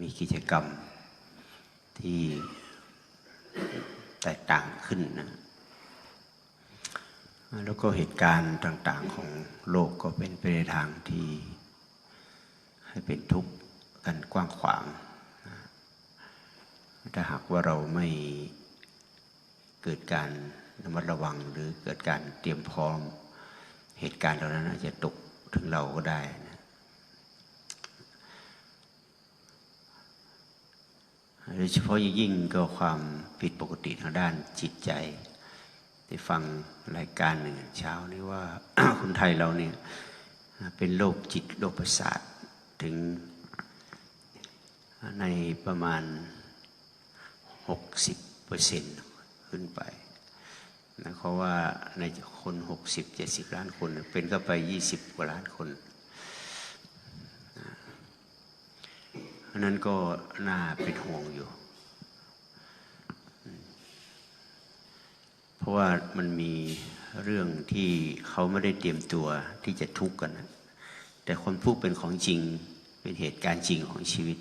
มีกิจกรรมที่แตกต่างขึ้นนะแล้วก็เหตุการณ์ต่าง ๆของโลกก็เป็นไปในทางที่ให้เป็นทุกข์กันกว้างขวาง ถ้าหากว่าเราไม่เกิดการระมัดระวังหรือเกิดการเตรียมพร้อม เหตุการณ์เหล่านั้นอาจจะตกถึงเราก็ได้นะ โดยเฉพาะย่างยิ่งก็ความผิดปกติทางด้านจิตใจได้ฟังรายการหนึ่งเช้านี้ว่าคนไทยเราเนี่ยเป็นโรคจิตโรคประสาทถึงในประมาณ 60เปอร์เซ็นต์ขึ้นไปนะเพราะว่าในคน 60-70 ล้านคน เป็นก็ไป 20 กว่าล้านคน เพ ราะนั้นก็น่าเป็นห่วงอยู่ เพราะว่ามันมีเรื่องที่เขาไม่ได้เตรียมตัวที่จะทุกข์กันนะแต่คนทุกข์เป็นของจริงเป็นเหตุการณ์จริงของชีวิต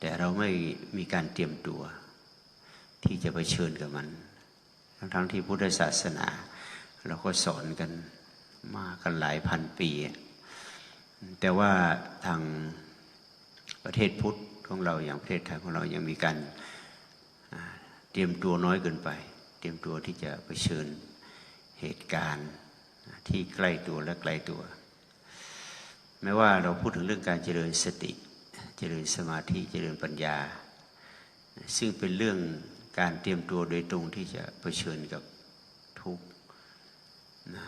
แต่เราไม่มีการเตรียมตัว ที่จะไปเผชิญกับมัน ทั้งๆทที่พุทธศาสนา เราก็สอนกันมากันหลายพันปี แต่ว่าทางประเทศพุทธ ของเราอย่างประเทศไทยของเรายังมีการเตรียมตัวน้อยเกินไป เตรียมตัวที่จะไปเชิญเหตุการณ์ที่ใกล้ตัวและไกลตัวไม่ว่าเราพูดถึงเรื่องการเจริญสติ เจริญสมาธิเจริญปัญญา ซึ่งเป็นเรื่องการเตรียมตัวโดยตรงที่จะะเผชิญกับทุกข์นะ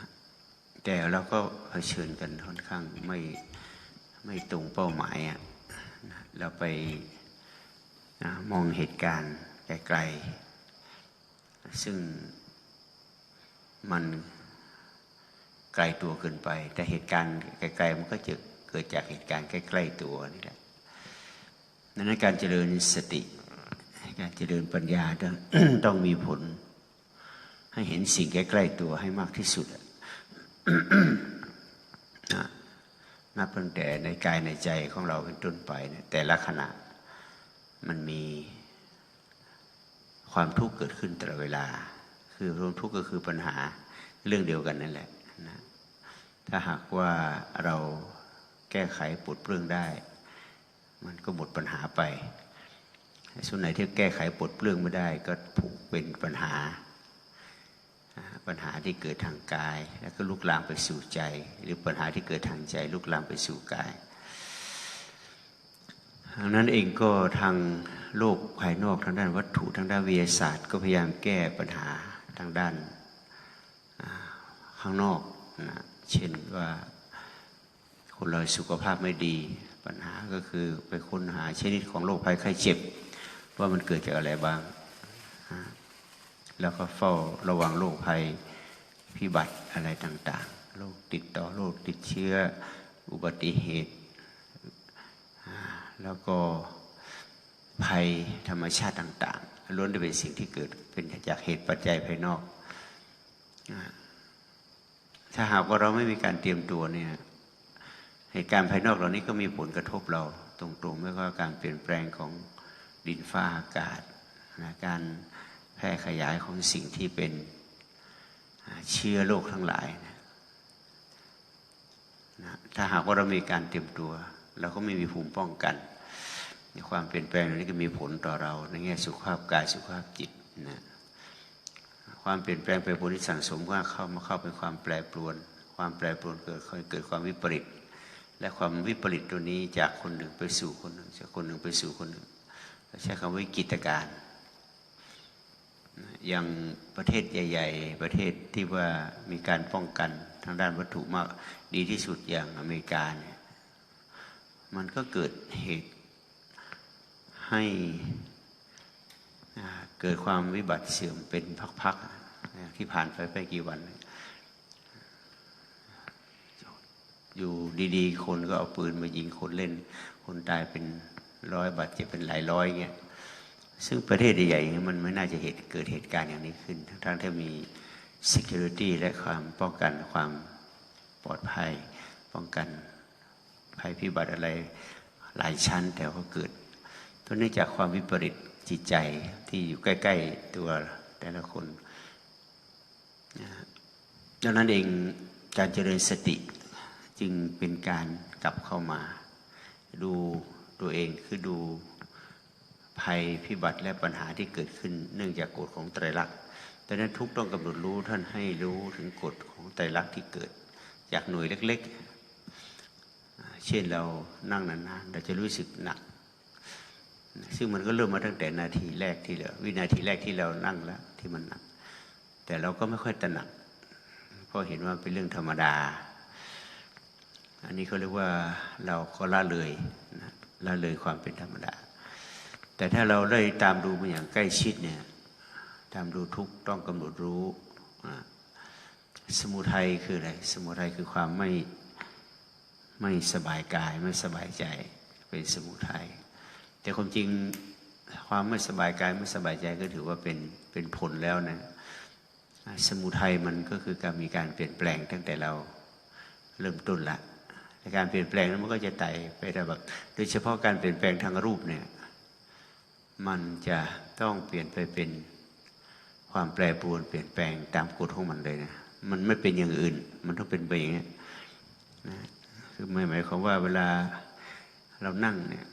แต่เราก็เผชิญกันค่อนข้างไม่ไม่ตรงเป้าหมายอะ เราไปนะมองเหตุการณ์ไกลๆ ซึ่งมันไกลตัวเกินไป แต่เหตุการณ์ไกลๆมันก็จะเกิดจากเหตุการณ์ใกล้ ๆ ตัวนี่แหละดังนั้นการเจริญสติ การเจริญปัญญาต้ององมีผล ให้เห็นสิ่งใกล้ ๆ ตัวให้มากที่สุดนั บตั้งแต่ในกายในใจของเราเป็นต้นไปเนี่ยแต่ละขณะมันมีความทุกข์เกิดขึ้นตลอดเวลา คือรวมทุกข์ก็คือปัญหาเรื่องเดียวกันนั่นแหละนะถ้าหากว่าเราแก้ไขปลดเปลื้องได้ มันก็หมดปัญหาไปส่วนไหนที่แก้ไขปลดเปลื้องไม่ได้ ก็ผูกเป็นปัญหา ปัญหาที่เกิดทางกาย แล้วก็ลุกลามไปสู่ใจ หรือปัญหาที่เกิดทางใจลุกลามไปสู่กายทางนั้นเองก็ทางโลกภายนอกทางด้านวัตถุทางด้านวิทยาศาสตร์ ก็พยายามแก้ปัญหาทางด้านข้างนอกนะเช่นว่าคนเราสุขภาพไม่ดี ปัญหาก็คือไปค้นหาชนิดของโรคภัยไข้เจ็บ ว่ามันเกิดจากอะไรบ้าง แล้วก็เฝ้าระวังโรคภัยพิบัติอะไรต่างๆ โรคติดต่อโรคติดเชื้ออุบัติเหตุ แล้วก็ภัยธรรมชาติต่างๆล้วนจะเป็นสิ่งที่เกิดเป็นจากเหตุปัจจัยภายนอก ถ้าหากว่าเราไม่มีการเตรียมตัวเนี่ยเหตุการณ์ภายนอกเหล่านี้ก็มีผลกระทบเราตรงๆไม่ว่าการเปลี่ยนแปลงของดินฟ้าอากาศนะการ แพร่ขยายของสิ่งที่เป็นเชื้อโรคทั้งหลายนะนะถ้าหากว่าเรามีการเตรียมตัว เราก็ไม่มีภูมิป้องกันความเปลี่ยนแปลงนี้ก็มีผลต่อเราในแง่สุขภาพกายสุขภาพจิตนะความเปลี่ยนแปลงไปผลที่สั่งสมว่าเข้ามาเข้าเป็นความแปรปรวน ความแปรปรวนเกิดเกิดความวิปริตและความวิปริตตัวนี้จากคนหนึ่งไปสู่คนหนึ่งจากคนหนึ่งไปสู่คนหนึ่งใช้คำว่ากิจการ อย่างประเทศใหญ่ ๆ ประเทศที่ว่ามีการป้องกันทางด้านวัตถุมากดีที่สุดอย่างอเมริกาเนี่ยมันก็เกิดเหตุให้เกิดความวิบัติเสื่อมเป็นพักๆที่ผ่านไปไปกี่วัน อยู่ดีๆ คนก็เอาปืนมายิงคนเล่น คนตายเป็นร้อยบาดเจ็บเป็นหลายร้อยเงี้ย ซึ่งประเทศใหญ่ๆมันไม่น่าจะเหตุเกิดเหตุการณ์อย่างนี้ขึ้น ทั้งที่มี security และความป้องกันความปลอดภัย ป้องกันภัยพิบัติอะไรหลายชั้น แต่ก็เกิดเพราะเนื่องจากความวิปริตจิตใจที่อยู่ใกล้ ๆ ตัวแต่ละคนดังนั้นเองการเจริญสติจึงเป็นการกลับเข้ามา ดูตัวเองคือดู ภัยพิบัติและปัญหาที่เกิดขึ้น เนื่องจากกฎของไตรลักษณ์ดังนั้นทุกต้องกำหนดรู้ท่านให้รู้ถึงกฎของไตรลักษณ์ที่เกิด จากหน่วยเล็ก ๆ เช่นเรานั่งนานๆเราจะรู้สึกหนัก ซึ่งมันก็เริ่มมาตั้งแต่นาทีแรกที่เราวินาทีแรกที่เรานั่งแล้วที่มันหนัก แต่เราก็ไม่ค่อยตระหนักเพราะเห็นว่าเป็นเรื่องธรรมดา อันนี้เขาเรียกว่าเราก็ละเลยละเลยความเป็นธรรมดา แต่ถ้าเราได้ตามดูมันอย่างใกล้ชิดเนี่ยตามดูทุกต้องกำหนดรู้ สมุทัยคืออะไร สมุทัยคือความไม่ไม่สบายกายไม่สบายใจเป็นสมุทัยแต่ความจริงความไม่สบายกายไม่สบายใจก็ถือว่าเป็นเป็นผลแล้วนะสมุทัยมันก็คือการมีการเปลี่ยนแปลงตั้งแต่เราเริ่มต้นละการเปลี่ยนแปลงนั้นมันก็จะไต่ไปได้แบบโดยเฉพาะการเปลี่ยนแปลงทางรูปเนี่ย มันจะต้องเปลี่ยนไปเป็นความแปรปรวนเปลี่ยนแปลงตามกฎของมันเลยนะ มันไม่เป็นอย่างอื่น มันต้องเป็นไปอย่างนี้นะคือไม่หมายความว่าเวลาเรานั่งเนี่ย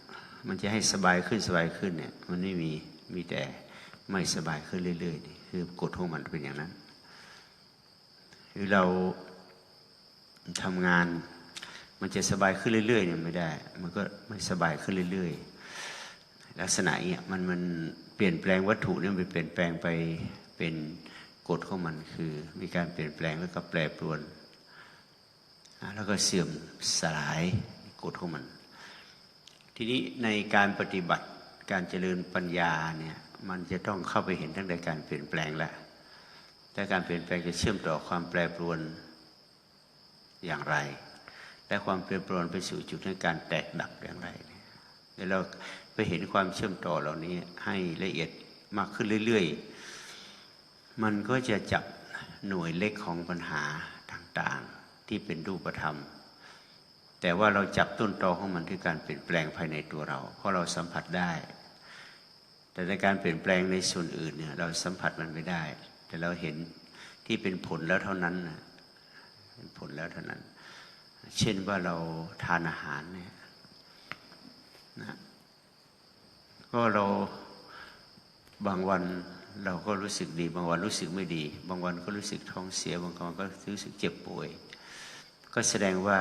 มันจะให้สบายขึ้นสบายขึ้นเนี่ย มันไม่มี มีแต่ไม่สบายขึ้นเรื่อยๆนี่คือกฎของมันเป็นอย่างนั้นหรือเราทำงาน มันจะสบายขึ้นเรื่อยๆเนี่ยไม่ได้ มันก็ไม่สบายขึ้นเรื่อยๆ ลักษณะเนี้ยมันมันเปลี่ยนแปลงวัตถุเนี่ยมันเปลี่ยนแปลงไปเป็นกฎของมันคือ มีการเปลี่ยนแปลงแล้วก็แปรปรวน แล้วก็เสื่อมสลายกฎของมัน ทีนี้ในการปฏิบัติการเจริญปัญญาเนี่ยมันจะต้องเข้าไปเห็นตั้งแต่การเปลี่ยนแปลงแล้วแต่การเปลี่ยนแปลงจะเชื่อมต่อความแปรปรวนอย่างไร และความแปรปรวนไปสู่จุดในการแตกดับอย่างไร เดี๋ยวเราไปเห็นความเชื่อมต่อเหล่านี้ให้ละเอียดมากขึ้นเรื่อยๆ มันก็จะจับหน่วยเล็กของปัญหาต่างๆ ที่เป็นรูปธรรม แต่ว่าเราจับต้นตอของมันที่การเปลี่ยนแปลงภายในตัวเรา เพราะเราสัมผัสได้ แต่ในการเปลี่ยนแปลงในส่วนอื่นเนี่ยเราสัมผัสมันไม่ได้ แต่เราเห็นที่เป็นผลแล้วเท่านั้นเป็นผลแล้วเท่านั้น เช่นว่าเราทานอาหารเนี่ย นะก็เราบางวันเราก็รู้สึกดี บางวันรู้สึกไม่ดี บางวันก็รู้สึกท้องเสีย บางวันก็รู้สึกเจ็บป่วย ก็แสดงว่า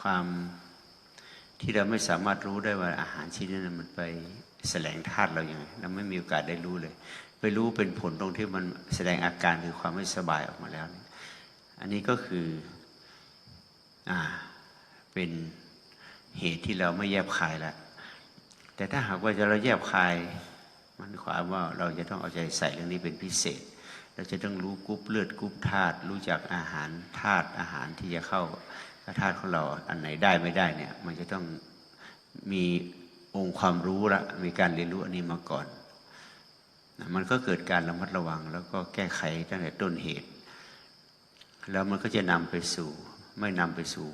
ความที่เราไม่สามารถรู้ได้ว่าอาหารชิ้นนั้นมันไปแสลงธาตุเราอย่างไรเราไม่มีโอกาสได้รู้เลย ไปรู้เป็นผลตรงที่มันแสดงอาการคือความไม่สบายออกมาแล้ว อันนี้ก็คืออ่าเป็น เหตุที่เราไม่แยบคายล้วแต่ถ้าหากว่าจะเราแยบคาย มันความว่าเราจะต้องเอาใจใส่เรื่องนี้เป็นพิเศษ เราจะต้องรู้กรุ๊ปเลือดกรุ๊ปธาตุรู้จักอาหารธาตุอาหารที่จะเข้าธาตุของเราอันไหนได้ไม่ได้เนี่ย มันจะต้องมีองค์ความรู้ละมีการเรียนรู้อันนี้มาก่อน มันก็เกิดการระมัดระวัง แล้วก็แก้ไขตั้งแต่ต้นเหตุ แล้วมันก็จะนำไปสู่ ไม่นำไปสู่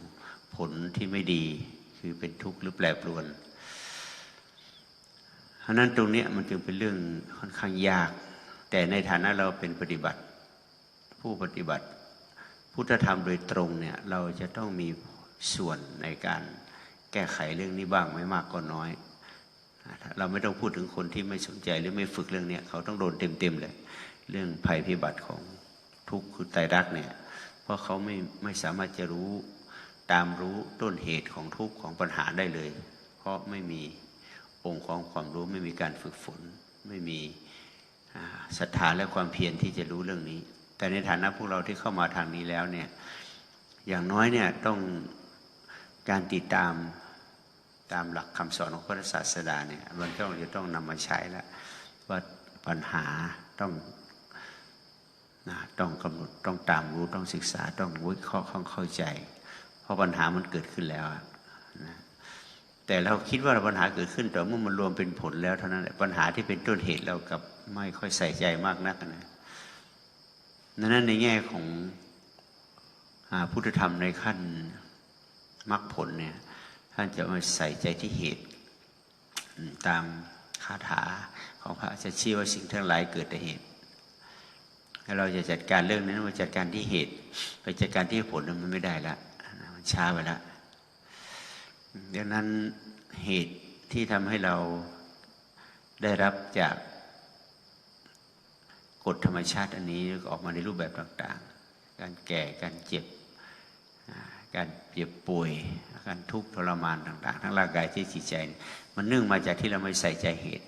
ผลที่ไม่ดี คือเป็นทุกข์หรือแปรปรวนเพราะนั้นตรงนี้มันจึงเป็นเรื่องค่อนข้างยาก แต่ในฐานะเราเป็นปฏิบัติ ผู้ปฏิบัติ พุทธธรรมโดยตรงเนี่ยเราจะต้องมีส่วนในการแก้ไขเรื่องนี้บ้างไม่มากก็น้อย เราไม่ต้องพูดถึงคนที่ไม่สนใจหรือไม่ฝึกเรื่องนี้เขาต้องโดนเต็มๆเลยเรื่องภัยพิบัติของทุกข์คือไตรรักเนี่ยเพราะเขาไม่ไม่สามารถจะรู้ ตามรู้ต้นเหตุของทุกข์ของปัญหาได้เลย เพราะไม่มีองค์ของความรู้ไม่มีการฝึกฝน ไม่มีศรัทธาและความเพียรที่จะรู้เรื่องนี้ แต่ในฐานะพวกเราที่เข้ามาทางนี้แล้วเนี่ยอย่างน้อยเนี่ยต้องการติดตามตามหลักคำสอนของพระศาสดาเนี่ยมันต้องจะต้องนำมาใช้แล้วว่าปัญหาต้องนะต้องกำหนดต้องตามรู้ต้องศึกษาต้องวิเคราะห์ต้องเข้าใจ ราะปัญหามันเกิดขึ้นแล้วนะแต่เราคิดว่าปัญหาเกิดขึ้นแต่เมื่อมันรวมเป็นผลแล้วเท่านั้นแหละปัญหาที่เป็นต้นเหตุเรากับไม่ค่อยใส่ใจมากนักนะนั้นในแง่ของอพุทธธรรมในขั้นมรรคผลเนี่ยท่านจะมาใส่ใจที่เหตุ ตามคาถาของพระจะชี้ว่าสิ่งทั้งหลายเกิดแต่เหตุถ้าเราจะจัดการเรื่องนั้นมาจัดการที่เหตุ ไปจัดการที่ผลนั้นมันไม่ได้ละ ช้าไปและดังนั้นเหตุที่ทำให้เราได้รับจากกฎธรรมชาติอันนี้ออกมาในรูปแบบต่าง ๆ การแก่ การเจ็บ การเจ็บป่วย การทุกข์ทรมานต่าง ๆ ทั้งร่างกายที่จิตใจ มันเนื่องมาจากที่เราไม่ใส่ใจเหตุ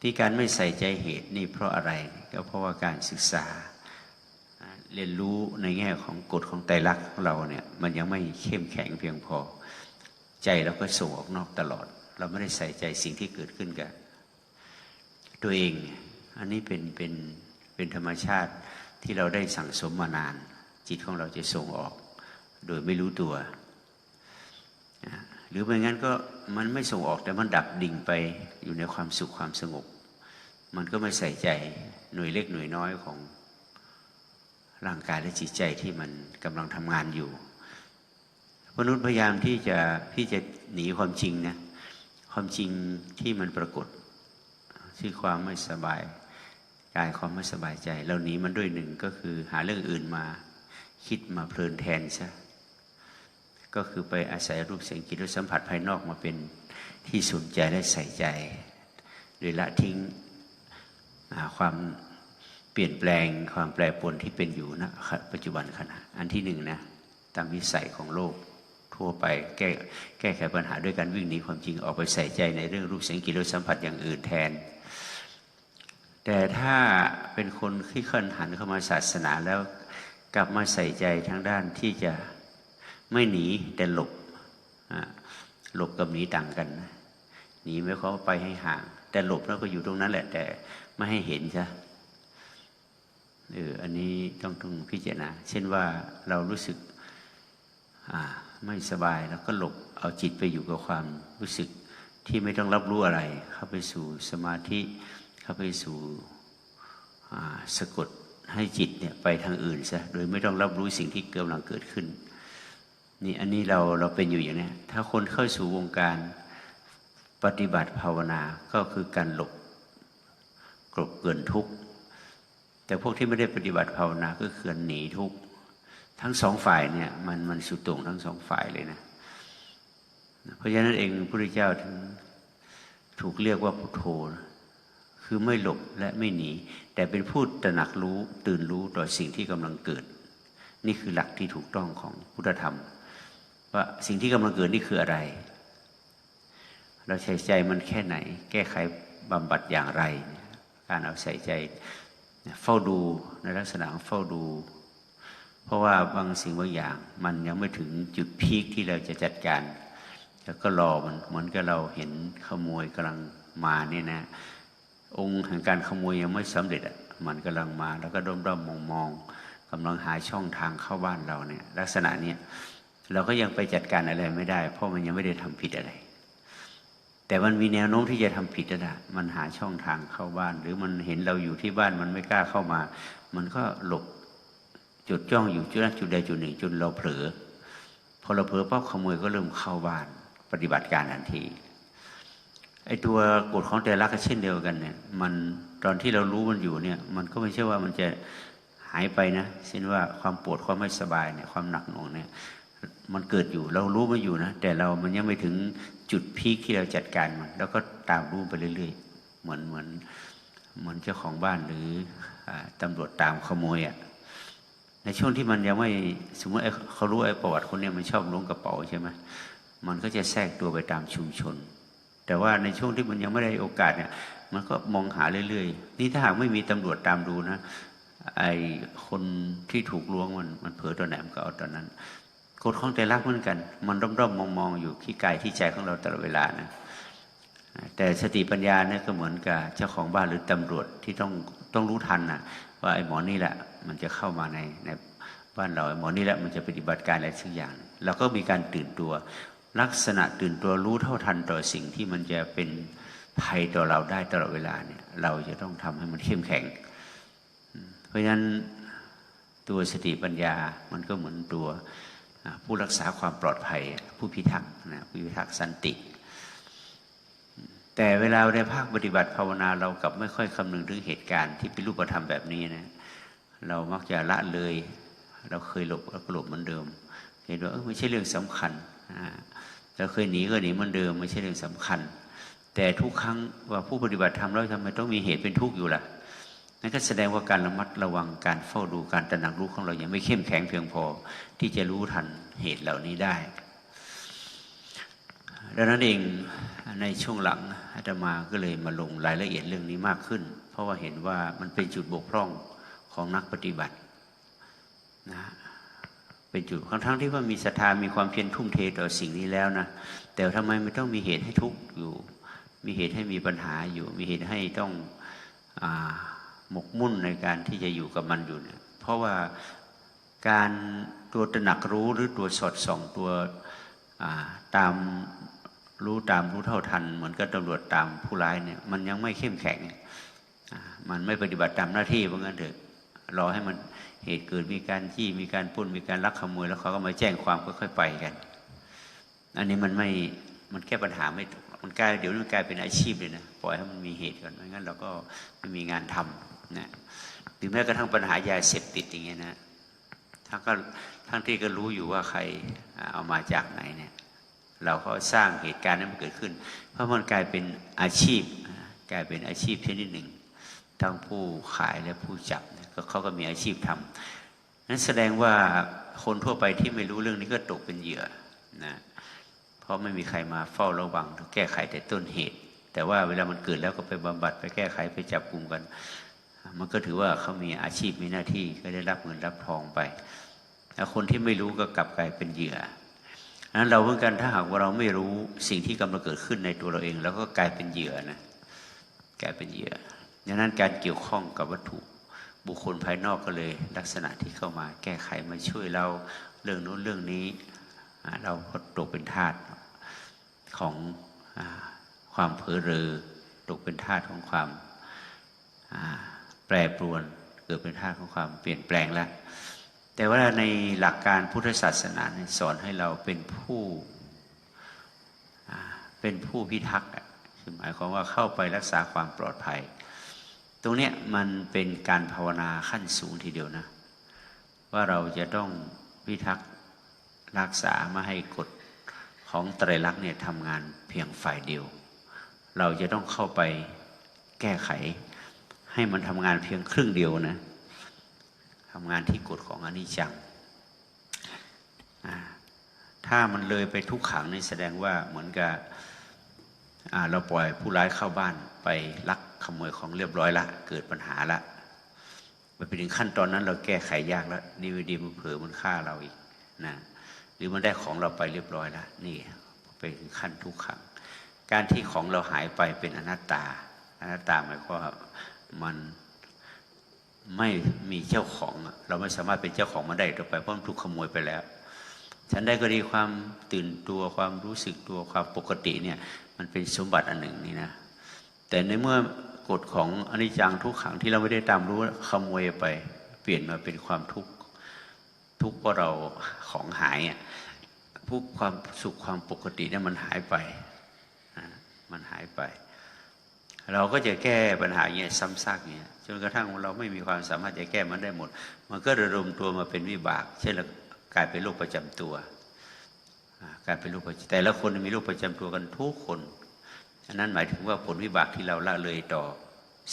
ที่การไม่ใส่ใจเหตุนี่เพราะอะไร ก็เพราะว่าการศึกษา เรียนรู้ในแง่ของกฎของไตรลักษณ์ของเราเนี่ยมันยังไม่เข้มแข็งเพียงพอ ใจเราก็ส่งออกนอกตลอด เราไม่ได้ใส่ใจสิ่งที่เกิดขึ้นกับ ตัวเอง อันนี้เป็นเป็นเป็นธรรมชาติที่เราได้สั่งสมมานาน จิตของเราจะส่งออก โดยไม่รู้ตัว หรือไม่งั้นก็มันไม่ส่งออกแต่มันดับดิ่งไปอยู่ในความสุขความสงบ มันก็ไม่ใส่ใจหน่วยเล็กหน่วยน้อยของ ร่างกายและจิตใจที่มันกำลังทำงานอยู่มนุษย์พยายามที่จะที่จะหนีความจริงนะความจริงที่มันปรากฏชื่อความไม่สบายกายความไม่สบายใจเราหนีมันด้วยหนึ่งก็คือหาเรื่องอื่นมาคิดมาเพลินแทนซะก็คือไปอาศัยรูปเสียงกลิ่นรสสัมผัสภายนอกมาเป็นที่สนใจและใส่ใจ โดยละทิ้งความ ปลี่ยนแปลงความแปรปรวนที่เป็นอยู่ณนะปัจจุบันขณะ อันที่หนึ่งนะตามวิสัยของโลกทั่วไปแก้แก้ไขปัญหาด้วยการวิ่งหนีความจริงออกไปใส่ใจในเรื่องรูปเสียงกลิ่นรสสัมผัสอย่างอื่นแทน แต่ถ้าเป็นคนที่เคลื่อนหันเข้ามาศาสนาแล้วกลับมาใส่ใจทางด้านที่จะไม่หนีแต่หลบหลบกับหนีต่างกันหนีไม่เขาไปให้ห่าง แต่หลบแล้วก็อยู่ตรงนั้นแหละแต่ไม่ให้เห็นใช่ เอออันนี้ต้องต้องพิจารณา เช่นว่าเรารู้สึกไม่สบายแล้วก็หลบเอาจิตไปอยู่กับความรู้สึกที่ไม่ต้องรับรู้อะไร เข้าไปสู่สมาธิเข้าไปสู่สะกดให้จิตเนี่ยไปทางอื่นซะโดยไม่ต้องรับรู้สิ่งที่กำลังเกิดขึ้นนี่อันนี้เราเราเป็นอยู่อย่างนี้ถ้าคนเข้าสู่วงการปฏิบัติภาวนาก็คือการหลบกลบเกินทุกข์ แต่พวกที่ไม่ได้ปฏิบัติภาวนาก็คือหนีทุกข์ทั้งสองฝ่ายเนี่ยมันมันสุดโต่งทั้งสองฝ่ายเลยนะ เพราะฉะนั้นเองพระพุทธเจ้าถึงถูกเรียกว่าพุทโธ คือไม่หลบและไม่หนี แต่เป็นผู้ตระหนักรู้ตื่นรู้ต่อสิ่งที่กำลังเกิด นี่คือหลักที่ถูกต้องของพุทธธรรม ว่าสิ่งที่กำลังเกิดนี่คืออะไร เราใส่ใจมันแค่ไหน แก้ไขบำบัดอย่างไร การเอาใส่ใจ เฝ้าดูในลักษณะเฝ้าดู เพราะว่าบางสิ่งบางอย่าง มันยังไม่ถึงจุดพีคที่เราจะจัดการ แล้วก็รอมันเหมือนกับเราเห็นขโมยกำลังมาเนี่ยนะ องค์แห่งการขโมยยังไม่สำเร็จอะมันกำลังมา แล้วก็ด้อมด้อมมองมองกำลังหาช่องทางเข้าบ้านเราเนี่ย ลักษณะเนี้ยเราก็ยังไปจัดการอะไรไม่ได้ เพราะมันยังไม่ได้ทำผิดอะไร แต่มันมีแนวโน้มที่จะทำผิดนะมันหาช่องทางเข้าบ้าน หรือมันเห็นเราอยู่ที่บ้านมันไม่กล้าเข้ามา มันก็หลบจุดจ้องอยู่จุดนั้นจุดใดจุดหนึ่งจนเราเผลอพอเราเผลอปั๊บขโมยก็เริ่มเข้าบ้าน ปฏิบัติการทันทีไอ้ตัวกฎของแต่ละก็เช่นเดียวกันเนี่ย มันตอนที่เรารู้มันอยู่เนี่ย มันก็ไม่ใช่ว่ามันจะหายไปนะเช่นว่าความปวดความไม่สบายเนี่ยความหนักหน่วงเนี่ย มันเกิดอยู่เรารู้มันอยู่นะแต่เรามันยังไม่ถึง จุดพีคที่เราจัดการมัน แล้วก็ตามรู้ไปเรื่อยๆ เหมือนเหมือนเหมือนเจ้าของบ้านหรืออตำรวจตามขโมยอะ่ะในช่วงที่มันยังไม่สมมติเขารู้ไอ้ประวัติคนนี้มันชอบล้วงกระเป๋าใช่ไหมมันก็จะแทรกตัวไปตามชุมชน แต่ว่าในช่วงที่มันยังไม่ได้โอกาสเนี่ย มันก็มองหาเรื่อยๆ นี่ถ้าหากไม่มีตำรวจตามดูนะไอ้คนที่ถูกล้วงมันมันเผลอตอนไหนมันก็เอาตอนนั้น กฎของใจรักเหมือนกัน มันร่อมๆมองๆอยู่ที่กายที่ใจของเราตลอดเวลานะแต่สติปัญญาเนี่ยก็เหมือนกับเจ้าของบ้านหรือตำรวจที่ต้องต้องรู้ทันนะว่าไอ้หมอนี่แหละ มันจะเข้ามาในในบ้านเราไอ้หมอนี่แหละมันจะปฏิบัติการอะไรสักอย่างเราก็มีการตื่นตัว ลักษณะตื่นตัวรู้เท่าทันต่อสิ่งที่มันจะเป็นภัยต่อเราได้ตลอดเวลาเนี่ย เราจะต้องทำให้มันเข้มแข็ง เพราะฉะนั้นตัวสติปัญญามันก็เหมือนตัว ผู้รักษาความปลอดภัยผู้พิทักษ์นะผู้พิทักษ์สันติ แต่เวลาในภาคปฏิบัติภาวนาเรากับไม่ค่อยคำนึงถึงเหตุการณ์ที่เป็นรูปธรรมแบบนี้นะเรามักจะละเลย เราเคยหลบก็หลบเหมือนเดิมเห็นว่าไม่ใช่เรื่องสำคัญเราเคยหนีก็หนีเหมือนเดิม ไม่ใช่เรื่องสำคัญ แต่ทุกครั้งว่าผู้ปฏิบัติธรรมแล้วทำไมต้องมีเหตุเป็นทุกข์อยู่ล่ะ นั่นก็แสดงว่าการระมัดระวังการเฝ้าดูการตระหนักรู้ของเรายังไม่เข้มแข็งเพียงพอ ที่จะรู้ทันเหตุเหล่านี้ได้ดังนั้นเองในช่วงหลังอาตมาก็เลยมาลงรายละเอียดเรื่องนี้มากขึ้น เพราะว่าเห็นว่ามันเป็นจุดบกพร่องของนักปฏิบัตินะเป็นจุดทั้งที่ว่ามีศรัทธามีความเพียรทุ่มเทต่อสิ่งนี้แล้วนะแต่ทำไมไม่ต้องมีเหตุให้ทุกข์อยู่ มีเหตุให้มีปัญหาอยู่ มีเหตุให้ต้องอา หมกมุ่นในการที่จะอยู่กับมันอยู่เนี่ยเพราะว่าการตัวตระหนักรู้หรือตัวสอดส่องตัวาตามรู้ตามรู้เท่าทัน เหมือนกับตำรวจตามผู้ร้ายเนี่ยมันยังไม่เข้มแข็งมันไม่ปฏิบัติตามหน้าที่เพราะงั้นเถอะรอให้มันเหตุเกิดมีการจี้มีการปล้นมีการลักขโมยแล้วเขาก็มาแจ้งความค่อยๆไปกัน อันนี้มันไม่มันแก้ปัญหาไม่มันกลายเดี๋ยวมันกลายเป็นอาชีพเลยนะปล่อยให้มันมีเหตุก่อนไม่งั้นเราก็ไม่มีงานทำ นะหรือแม้กระทั่งปัญหายาเสพติดอย่างเงี้ยนะทั้งก็ทั้งที่ก็รู้อยู่ว่าใครเอามาจากไหนเนี่ย เราก็สร้างเหตุการณ์นั้นมันเกิดขึ้น เพราะมันกลายเป็นอาชีพ กลายเป็นอาชีพชนิดหนึ่ง ทั้งผู้ขายและผู้จับเนี่ยก็เขาก็มีอาชีพทำนั้นแสดงว่าคนทั่วไปที่ไม่รู้เรื่องนี้ก็ตกเป็นเหยื่อนะเพราะไม่มีใครมาเฝ้าระวังแก้ไขแต่ต้นเหตุ แต่ว่าเวลามันเกิดแล้วก็ไปบำบัดไปแก้ไขไปจับกลุ่มกัน มันก็ถือว่าเขามีอาชีพมีหน้าที่ก็ได้รับเงินรับทองไปแต่คนที่ไม่รู้ก็กลับกลายเป็นเหยื่อนั้นเราเหมือนกันถ้าหากว่าเราไม่รู้สิ่งที่กำลังเกิดขึ้นในตัวเราเองแล้วก็กลายเป็นเหยื่อนะกลายเป็นเหยื่อดังนั้นการเกี่ยวข้องกับวัตถุบุคคลภายนอกก็เลย ลักษณะที่เข้ามาแก้ไขมาช่วยเราเรื่องนู้นเรื่องนี้ เราก็ตกเป็นทาสของอความเผลอเรอตกเป็นทาสของความอ่า แปรปรวน เกิดเป็นทาสของความเปลี่ยนแปลงแล้ว แต่ว่าในหลักการพุทธศาสนาสอนให้เราเป็นผู้เป็นผู้พิทักษ์คือหมายความว่าเข้าไปรักษาความปลอดภัย ตรงนี้มันเป็นการภาวนาขั้นสูงทีเดียวนะ ว่าเราจะต้องพิทักษ์รักษาไม่ให้กฎของไตรลักษณ์เนี่ยทำงานเพียงฝ่ายเดียว เราจะต้องเข้าไปแก้ไข ให้มันทำงานเพียงครึ่งเดียวนะทำงานที่กฎของอนิจจังถ้ามันเลยไปทุกขังนี่แสดงว่าเหมือนกับเราปล่อยผู้ร้ายเข้าบ้านไปลักขโมยของเรียบร้อยละ เกิดปัญหาละไปถึงขั้นตอนนั้นเราแก้ไขยากแล้วนี่ดีมันเผลอมันฆ่าเราอีกนะหรือมันได้ของเราไปเรียบร้อยแล้วนี่ไปถึงขั้นทุกขัง การที่ของเราหายไปเป็นอนัตตา อนัตตาหมายความว่า มันไม่มีเจ้าของ เราไม่สามารถเป็นเจ้าของมันได้ต่อไปเพราะมันถูกขโมยไปแล้วฉันได้ก็ดีความตื่นตัวความรู้สึกตัวความปกติเนี่ยมันเป็นสมบัติอันหนึ่งนี่นะแต่ในเมื่อกฎของอนิจจังทุกขังที่เราไม่ได้ตามรู้ขโมยไป เปลี่ยนมาเป็นความทุกข์ทุกข์เพราะเราของหายอะพวกความสุขความปกติเนี่ยมันหายไปมันหายไป เราก็จะแก้ปัญหาอย่างเงี้ยซ้ำซากเงี้ยจนกระทั่งเราไม่มีความสามารถจะแก้มันได้หมด มันก็ระดมตัวมาเป็นวิบาก เช่นเรากลายเป็นโรคประจำตัวกลายเป็นโรคประจำแต่ละคนมีโรคประจำตัวกันทุกคนอันนั้นหมายถึงว่าผลวิบากที่เราละเลยต่อ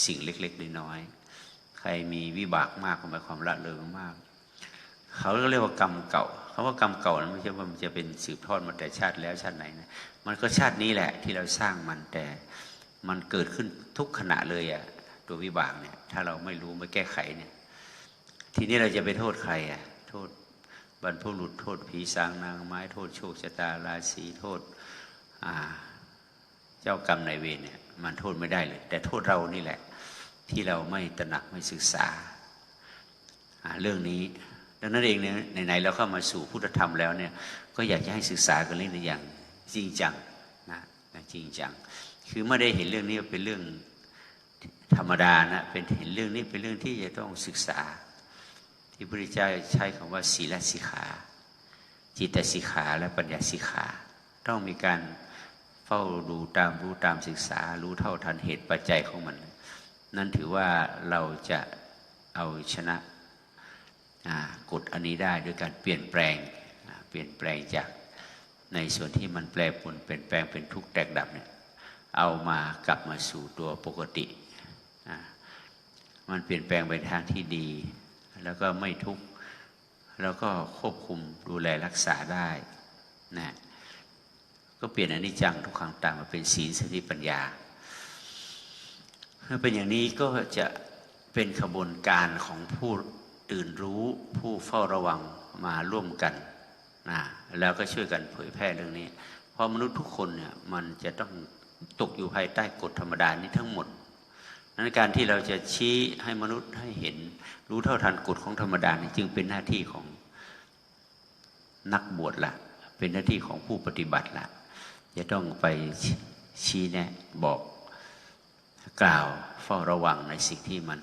สิ่งเล็กๆน้อยๆใครมีวิบากมากก็หมายความละเลยมากเขาก็เรียกว่ากรรมเก่าคำว่ากรรมเก่านั้นไม่ใช่ว่ามันจะเป็นสืบทอดมาแต่ชาติแล้วชาติไหนนะมันก็ชาตินี้แหละที่เราสร้างมันแต่ มันเกิดขึ้นทุกขณะเลยอะตัววิบากเนี่ย ถ้าเราไม่รู้ไม่แก้ไขเนี่ย ทีนี้เราจะไปโทษใครอะโทษบรรพบุรุษโทษผีสางนางไม้โทษโชคชะตาราศีโทษอ่าเจ้ากรรมนายเวรเนี่ยมันโทษไม่ได้เลย แต่โทษเรานี่แหละ ที่เราไม่ตระหนักไม่ศึกษาเรื่องนี้ดังนั้นเองเนี่ยไหนๆเราเข้ามาสู่พุทธธรรมแล้วเนี่ยก็อยากจะให้ศึกษากันเรื่องนี้อย่างจริงจังนะนะจริงจัง คือไม่ได้เห็นเรื่องนี้เป็นเรื่องธรรมดานะเป็นเห็นเรื่องนี้เป็นเรื่องที่จะต้องศึกษา ที่พระพุทธเจ้าใช้คำว่าศีลสิกขาจิตสิกขาและปัญญาสิกขาต้องมีการเฝ้าดูตามรู้ตามศึกษา รู้เท่าทันเหตุปัจจัยของมัน นั่นถือว่าเราจะเอาชนะกฎอันนี้ได้ด้วยการเปลี่ยนแปลงเปลี่ยนแปลงจากในส่วนที่มันแปรปรวนเปลี่ยนแปลงเป็นทุกข์แตกดับเนี่ย เอามากลับมาสู่ตัวปกติ มันเปลี่ยนแปลงไปทางที่ดี แล้วก็ไม่ทุกข์แล้วก็ควบคุมดูแลรักษาได้นะก็เปลี่ยนอนิจจังทุกขังตามมาเป็นศีลสติปัญญาถ้าเป็นอย่างนี้ก็จะเป็นขบวนการของผู้ตื่นรู้ผู้เฝ้าระวังมาร่วมกันนะแล้วก็ช่วยกันเผยแพร่เรื่องนี้ เพราะมนุษย์ทุกคนเนี่ยมันจะต้อง ตกอยู่ภายใต้กฎธรรมดานี้ทั้งหมดนั้นการที่เราจะชี้ให้มนุษย์ให้เห็น รู้เท่าทันกฎของธรรมดานี่จึงเป็นหน้าที่ของนักบวชละเป็นหน้าที่ของผู้ปฏิบัติละจะต้องไปชี้แนะบอกกล่าวเฝ้าระวังในสิ่งที่มัน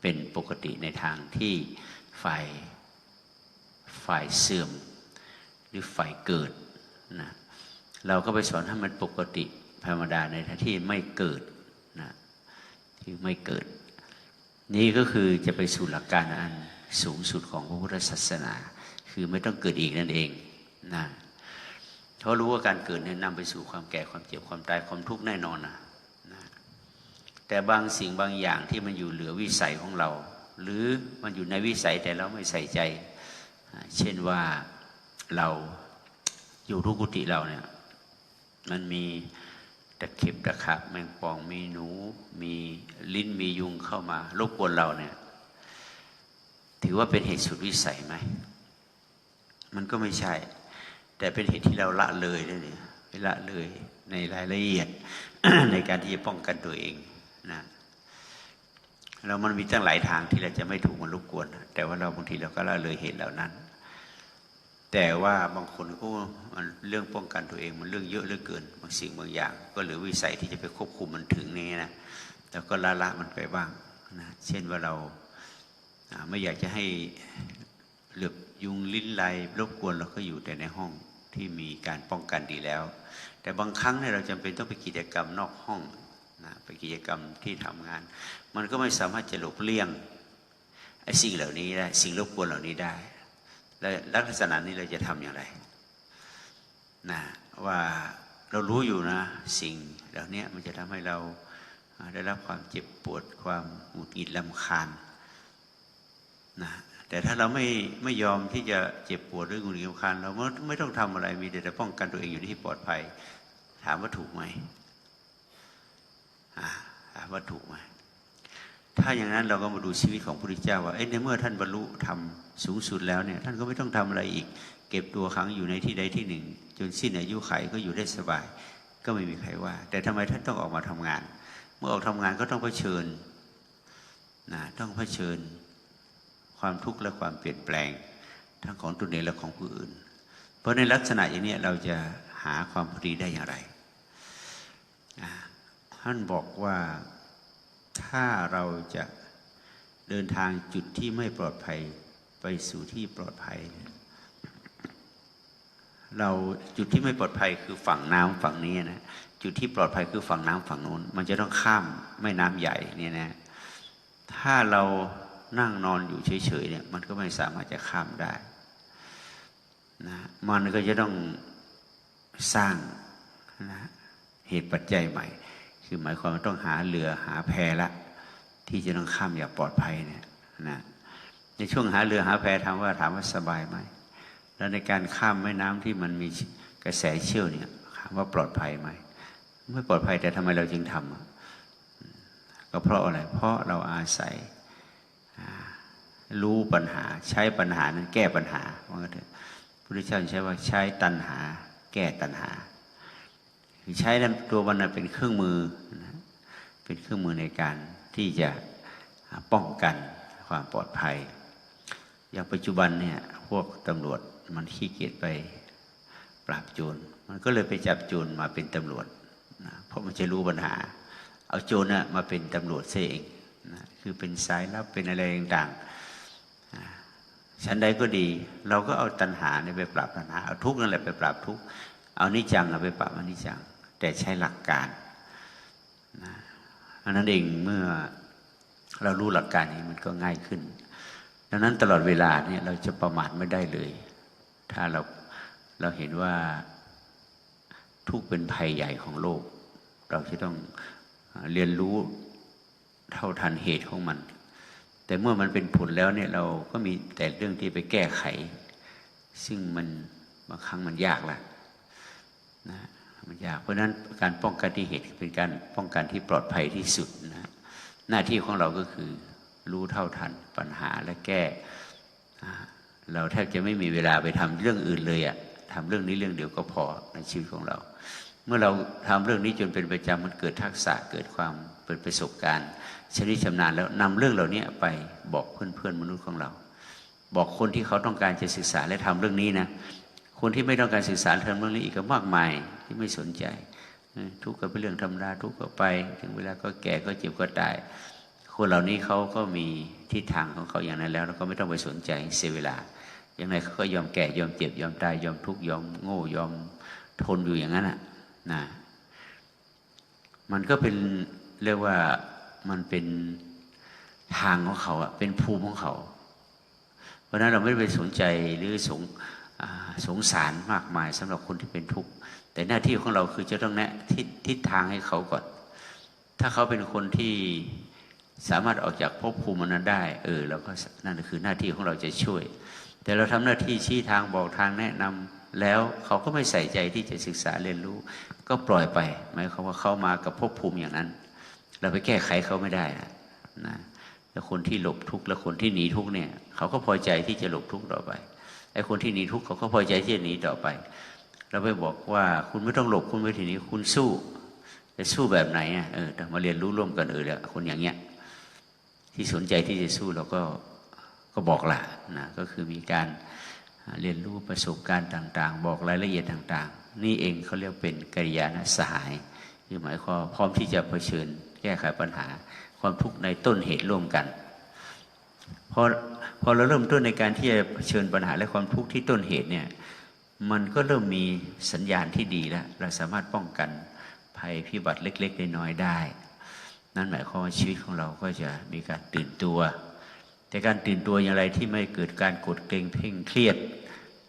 เป็นปกติในทางที่ฝ่ายฝ่ายเสื่อม หรือฝ่ายเกิดนะเราก็ไปสอนให้มันปกติ ธรรมดาในทางที่ไม่เกิดนะที่ไม่เกิด นี่ก็คือจะไปสู่หลักการอันสูงสุดของพระพุทธศาสนา คือไม่ต้องเกิดอีกนั่นเองนะเพราะรู้ว่าการเกิดเนี่ยนำไปสู่ความแก่ความเจ็บความตายความทุกข์แน่นอนนะนะแต่บางสิ่งบางอย่างที่มันอยู่เหลือวิสัยของเรา หรือมันอยู่ในวิสัยแต่เราไม่ใส่ใจ เช่นว่าเราอยู่ทุกกุฏิเราเนี่ยมันมี ตะเข็บตะขับแมงป่องมีหนู มีลิ้นมียุงเข้ามารบกวนเราเนี่ย ถือว่าเป็นเหตุสุดวิสัยไหม มันก็ไม่ใช่ แต่เป็นเหตุที่เราละเลยนั่นเองละเลยในรายละเอียดในการที่จะป้องกันตัวเองนะเรามันมีตั้งหลายทางที่เราจะไม่ถูกมันรบกวน แต่ว่าเราบางทีเราก็ละเลยเหตุเหล่านั้น แต่ว่าบางคนก็มันเรื่องป้องกันตัวเองมันเรื่องเยอะเหลือเกินบางสิ่งบางอย่าง ก็เหลือวิสัยที่จะไปควบคุมมันถึงนี้นะแล้วก็ละละมันไปบ้างนะเช่นว่าเราไม่อยากจะให้เหลือบยุงลิ้นไลรบกวนเราก็อยู่แต่ในห้องที่มีการป้องกันดีแล้ว แต่บางครั้งเนี่ยเราจำเป็นต้องไปกิจกรรมนอกห้องนะไปกิจกรรมที่ทำงาน มันก็ไม่สามารถจะหลบเลี่ยงไอ้สิ่งเหล่านี้ได้สิ่งรบกวนเหล่านี้ได้ ล้วลักษณะนี้เราจะทำอย่างไรนะว่าเรารู้อยู่นะสิ่งเหล่านี้มันจะทำให้เราได้รับความเจ็บปวดความหงุดหงิดลำคาญนะแต่ถ้าเราไม่ไม่ยอมที่จะเจ็บปวดหรือหงุดหงิดลำคาญเราไม่ไม่ต้องทำอะไรมีแต่จะป้องกันตัวเองอยู่ที่ปลอดภัย ถามว่าถูกไหมถามว่าถูกไหม ถ้าอย่างนั้นเราก็มาดูชีวิตของพระพุทธเจ้าว่าเอ้ในเมื่อท่านบรรลุธรรมสูงสุดแล้วเนี่ยท่านก็ไม่ต้องทำอะไรอีก เก็บตัวขังอยู่ในที่ใดที่หนึ่ง จนสิ้นอายุไขก็อยู่ได้สบาย ก็ไม่มีใครว่า แต่ทำไมท่านต้องออกมาทำงาน เมื่อออกทำงานก็ต้องเผชิญนะต้องเผชิญความทุกข์และความเปลี่ยนแปลง ทั้งของตนเองและของผู้อื่น เพราะในลักษณะอย่างนี้เราจะหาความพอดีได้อย่างไรท่านบอกว่า ถ้าเราจะเดินทางจุดที่ไม่ปลอดภัยไปสู่ที่ปลอดภัย เราจุดที่ไม่ปลอดภัยคือฝั่งน้ำฝั่งนี้นะจุดที่ปลอดภัยคือฝั่งน้ำฝั่งโน้น มันจะต้องข้ามแม่น้ำใหญ่เนี่ยนะถ้าเรานั่งนอนอยู่เฉยๆเนี่ยมันก็ไม่สามารถจะข้ามได้นะมันก็จะต้องสร้างนะเหตุปัจจัยใหม่ คือหมายความว่าต้องหาเรือหาแพละ ที่จะต้องข้ามอย่างปลอดภัยเนี่ยนะในช่วงหาเรือหาแพถามว่าถามว่าสบายไหมแล้วในการข้ามแม่น้ำที่มันมีกระแสเชี่ยวเนี่ยถามว่าปลอดภัยไหมไม่ปลอดภัยแต่ทำไมเราจึงทำอะก็เพราะอะไร เพราะเราอาศัยรู้ปัญหาใช้ปัญหานั้นแก้ปัญหาว่างั้นเถอะพุทธเจ้าใช้ว่าใช้ตัณหา แก้ตัณหา ใช้ตัวมันนะเป็นเครื่องมือ เป็นเครื่องมือในการที่จะป้องกันความปลอดภัย อย่างปัจจุบันเนี่ยพวกตำรวจมันขี้เกียจไปปราบโจร มันก็เลยไปจับโจรมาเป็นตำรวจนะเพราะมันจะรู้ปัญหา เอาโจรน่ะมาเป็นตำรวจเสเองนะคือเป็นสายลับเป็นอะไรต่างๆอ่าชั้นใดก็ดี เราก็เอาตัณหาเนี่ยไปปราบตัณหา เอาทุกข์นั่นแหละไปปราบทุกข์ เอานิจจังเอาไปปราบอนิจจัง แต่ใช้หลักการนะอันนั้นเองเมื่อเรารู้หลักการนี้มันก็ง่ายขึ้น ดังนั้นตลอดเวลาเนี่ยเราจะประมาทไม่ได้เลย ถ้าเราเราเห็นว่าทุกเป็นภัยใหญ่ของโลก เราจะต้องเรียนรู้เท่าทันเหตุของมัน แต่เมื่อมันเป็นผลแล้วเนี่ยเราก็มีแต่เรื่องที่ไปแก้ไข ซึ่งมันบางครั้งมันยากละนะ มันยากเพราะฉะนั้นการป้องกันที่เหตุเป็นการป้องกันที่ปลอดภัยที่สุดนะหน้าที่ของเราก็คือรู้เท่าทันปัญหาและแก้อ่เราแทบจะไม่มีเวลาไปทำเรื่องอื่นเลยอะทำเรื่องนี้เรื่องเดียวก็พอในชีวิตของเรา เมื่อเราทำเรื่องนี้จนเป็นประจำมันเกิดทักษะเกิดความเปิดประสบการณ์ชนิดชำนาญแล้วนำเรื่องเหล่านี้ไปบอกเพื่อนๆมนุษย์ของเรา บอกคนที่เขาต้องการจะศึกษาและทำเรื่องนี้นะ คนที่ไม่ต้องการศึกษาทำเรื่องนี้อีกก็มากมายที่ไม่สนใจทุกข์ก็เป็นเรื่องธรรมดาทุกข์ก็ไป ถึงเวลาก็แก่ก็เจ็บก็ตาย คนเหล่านี้เขาก็มีทิศทางของเขาอย่างนั้นแล้วแล้วก็ไม่ต้องไปสนใจเสียเวลาอย่างไรเขาก็ยอมแก่ยอมเจ็บยอมตายยอมทุกข์ยอมโง่ยอมทนอยู่อย่างนั้นน่ะนะมันก็เป็นเรียกว่ามันเป็นทางของเขาอะเป็นภูมิของเขา เพราะนั้นเราไม่ไปสนใจหรือสง สงสารมากมายสำหรับคนที่เป็นทุกข์แต่หน้าที่ของเราคือจะต้องแนะทิศททางให้เขาก่อน ถ้าเขาเป็นคนที่สามารถออกจากภพภูมินั้นได้ เออเราก็นั่นคือหน้าที่ของเราจะช่วย แต่เราทำหน้าที่ชี้ทางบอกทางแนะนำแล้วเขาก็ไม่ใส่ใจที่จะศึกษาเรียนรู้ ก็ปล่อยไปหมายความว่าเขามากับภพภูมิอย่างนั้น เราไปแก้ไขเขาไม่ได้นะนะแล้วคนที่หลบทุกข์และคนที่หนีทุกข์เนี่ย เขาก็พอใจที่จะหลบทุกข์ต่อไป ไอ้คนที่หนีทุกข์เขาก็พอใจที่จะหนีต่อไป เราไปบอกว่าคุณไม่ต้องหลบคุณไม่ทีนี้คุณสู้จะสู้แบบไหนอะเออมาเรียนรู้ร่วมกันเออแล้วคนอย่างเงี้ย ที่สนใจที่จะสู้เราก็ก็บอกละนะก็คือมีการเรียนรู้ประสบการณ์ต่าง ๆ บอกรายละเอียดต่าง ๆ นี่เองเขาเรียกเป็นกัลยาณสหายคือหมายความพร้อมที่จะเผชิญ แก้ไขปัญหา ความทุกข์ในต้นเหตุร่วมกัน เพอ พอเราเริ่มต้นในการที่จะเชิญปัญหาและความทุกข์ที่ต้นเหตุเนี่ยมันก็เริ่มมีสัญญาณที่ดีแล้ว เราสามารถป้องกันภัยพิบัติเล็กๆน้อยๆได้ นั่นหมายความว่าชีวิตของเราก็จะมีการตื่นตัว แต่การตื่นตัวอย่างไรที่ไม่เกิดการกดเกรงเพ่งเครียด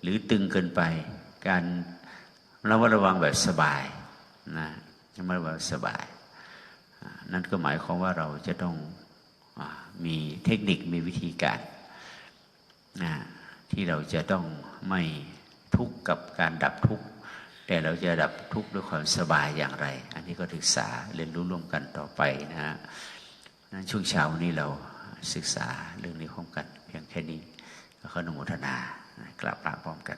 หรือตึงเกินไป การระมัดระวังแบบสบายนะระมัดระวังสบาย นั่นก็หมายความว่าเราจะต้องอมีเทคนิคมีวิธีการ นะที่เราจะต้องไม่ทุกข์กับการดับทุกข์แต่เราจะดับทุกข์ด้วยความสบายอย่างไร อันนี้ก็ศึกษาเรียนรู้ร่วมกันต่อไปนะฮะนั้นช่วงเช้านี้เราศึกษาเรื่องนี้พร้อมกัน เพียงแค่นี้ก็อนุโมทนากราบลาพร้อมกัน